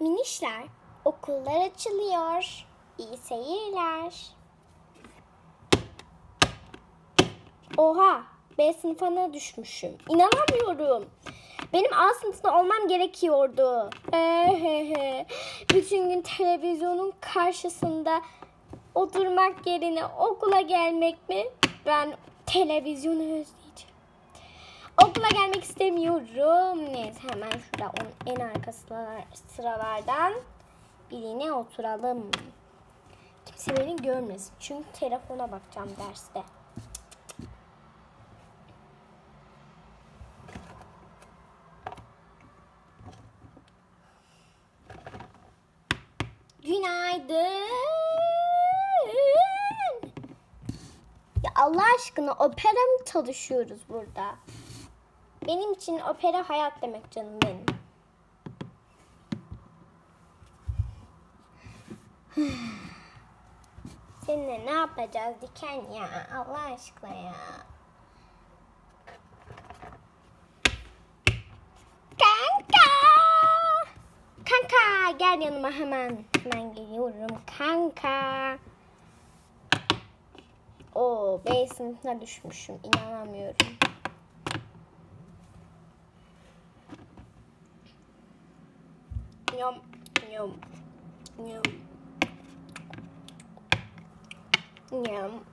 Minişler, okullar açılıyor. İyi seyirler. Oha, B sınıfına düşmüşüm. İnanamıyorum. Benim A sınıfında olmam gerekiyordu. Ehehe. Bütün gün televizyonun karşısında oturmak yerine okula gelmek mi? Ben televizyonu özleyeceğim. Okula gelmek istemiyorum. Neyse hemen şurada onun en arka sıralar- sıralardan birine oturalım. Kimse beni görmesin. Çünkü telefona bakacağım derste. Günaydın. Ya Allah aşkına opera mı çalışıyoruz burada? Benim için opera hayat demek canım benim. Seninle ne yapacağız diken ya Allah aşkına ya. Kanka! Kanka gel yanıma hemen. Hemen geliyorum kanka. Oo B sınıfına düşmüşüm. İnanamıyorum. Yum yum yum. Yum.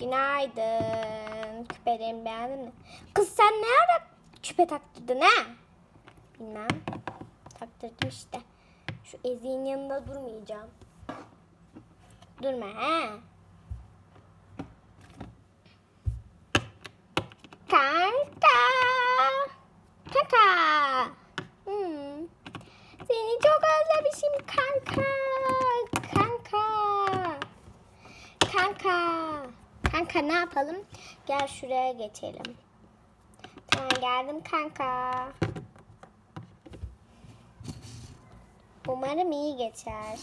Günaydın. Küpelerimi beğendin mi? Kız sen ne ara küpe taktırdın ha? Bilmem. Taktırdım işte. Şu eziğin yanında durmayacağım. Durma ha. Kanka. Kanka. Hmm. Seni çok özlemişim kanka. Kanka. Kanka. Kanka ne yapalım? Gel şuraya geçelim. Tamam geldim kanka. Umarım iyi geçer.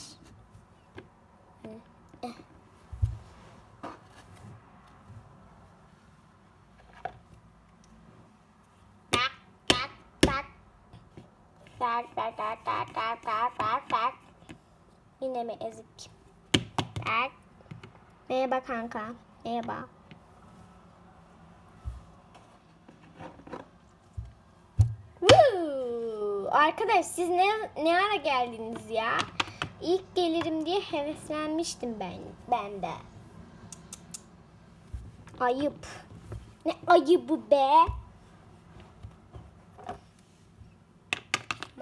Tak tak tak tak tak tak tak tak. Yine mi ezik? Tak. Merhaba kanka. Merhaba. Woo! Arkadaş siz ne, ne ara geldiniz ya? İlk gelirim diye heveslenmiştim ben, ben de. Ayıp. Ne ayıbı be?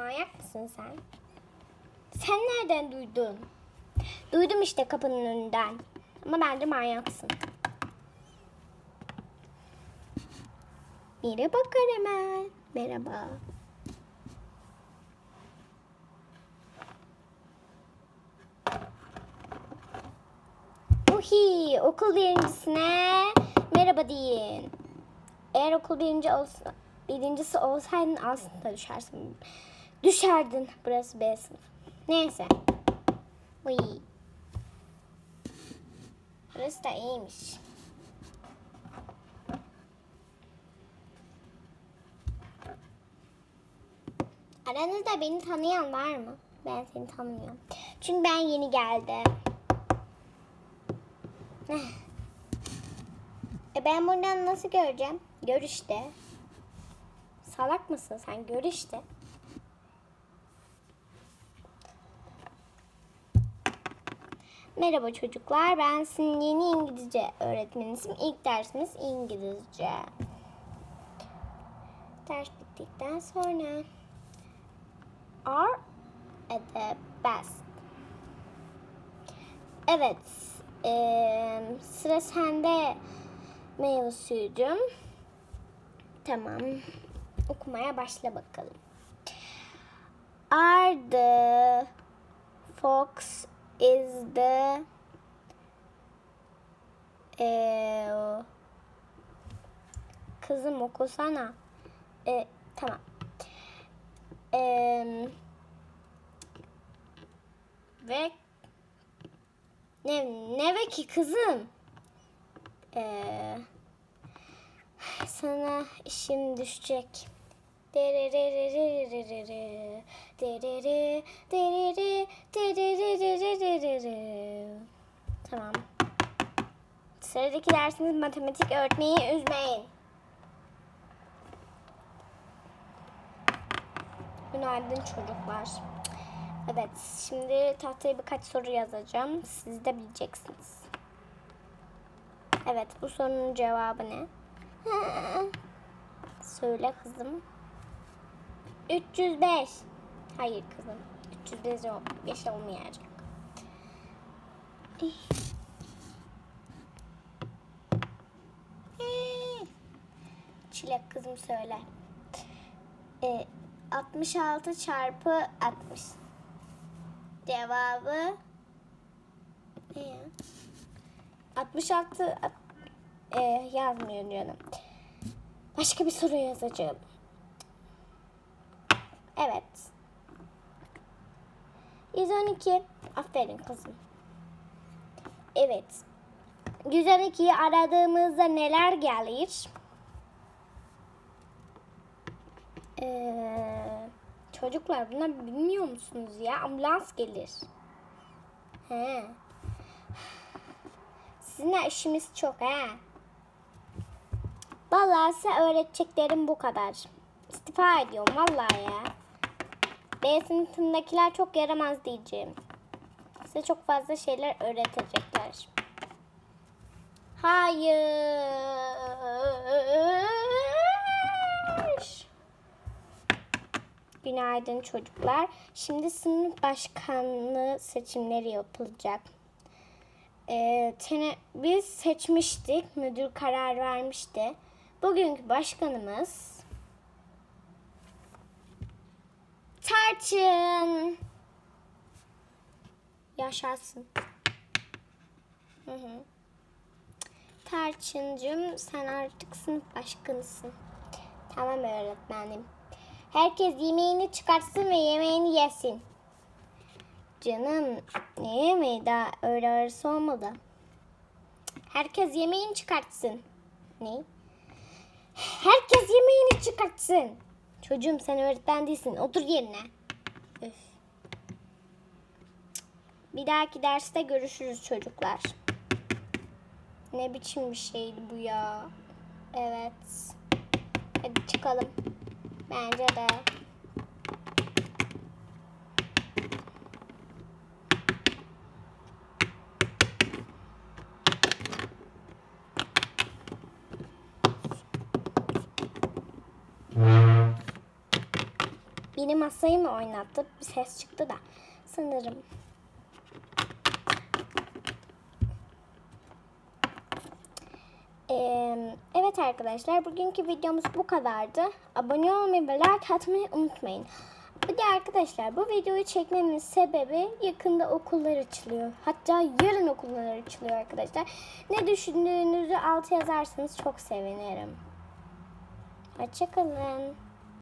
Manyak mısın sen? Sen nereden duydun? Duydum işte kapının önünden. Ama bence manyaksın. Merhaba Karamel. Merhaba. Uhi, okul birincisine merhaba deyin. Eğer okul birinci olsa, birincisi olsaydın aslında düşersin. Düşerdin. Burası B sınıf. Neyse. Uy. Burası da iyiymiş. Aranızda beni tanıyan var mı? Ben seni tanımıyorum. Çünkü ben yeni geldim. E ben buradan nasıl göreceğim? Gör işte. Salak mısın sen? Gör işte. Merhaba çocuklar. Ben sizin yeni İngilizce öğretmeninizim. İlk dersimiz İngilizce. Ders bittikten sonra are at the best. Evet. eee, sıra sende meyve suyucum. Tamam. Okumaya başla bakalım. Are the fox is the eee, kızım okusana. E, tamam. Eee ve ne, ne ve ki kızım? Ee, sana işim düşecek. Dererererererere, derere, Sıradaki dersiniz matematik öğretmeyi üzmeyin. Günaydın çocuklar. Evet, şimdi tahtaya birkaç soru yazacağım. Siz de bileceksiniz. Evet, bu sorunun cevabı ne? Söyle kızım. 305. Hayır kızım. 305 ol- beş olmayacak. Çilek kızım söyle. Ee, 66 çarpı 60. Cevabı ne ya? 66 at- e, yazmıyor canım. Başka bir soru yazacağım. Evet. 112. Aferin kızım. Evet. 112'yi aradığımızda neler gelir? Çocuklar bunlar bilmiyor musunuz ya? Ambulans gelir. He. Sizinle işimiz çok ha. Vallahi size öğreteceklerim bu kadar. İstifa ediyorum vallahi ya. B sınıfındakiler çok yaramaz diyeceğim. Size çok fazla şeyler öğretecekler. Hayır. Günaydın çocuklar. Şimdi sınıf başkanlığı seçimleri yapılacak. Ee, tene- biz seçmiştik. Müdür karar vermişti. Bugünkü başkanımız Tarçın. Yaşarsın. Hı hı. Tarçıncığım sen artık sınıf başkanısın. Tamam öğretmenim. Herkes yemeğini çıkartsın ve yemeğini yesin. Canım ne yemeği daha öğle arası olmadı. Herkes yemeğini çıkartsın. Ne? Herkes yemeğini çıkartsın. Çocuğum sen öğretmen değilsin. Otur yerine. Öf. Bir dahaki derste görüşürüz çocuklar. Ne biçim bir şeydi bu ya. Evet. Hadi çıkalım. Bence de. Biri masayı mı oynattı? Bir ses çıktı da. Sanırım. Evet arkadaşlar bugünkü videomuz bu kadardı. Abone olmayı ve like atmayı unutmayın. Bir de arkadaşlar bu videoyu çekmemin sebebi yakında okullar açılıyor. Hatta yarın okullar açılıyor arkadaşlar. Ne düşündüğünüzü altı yazarsanız çok sevinirim. Hoşçakalın.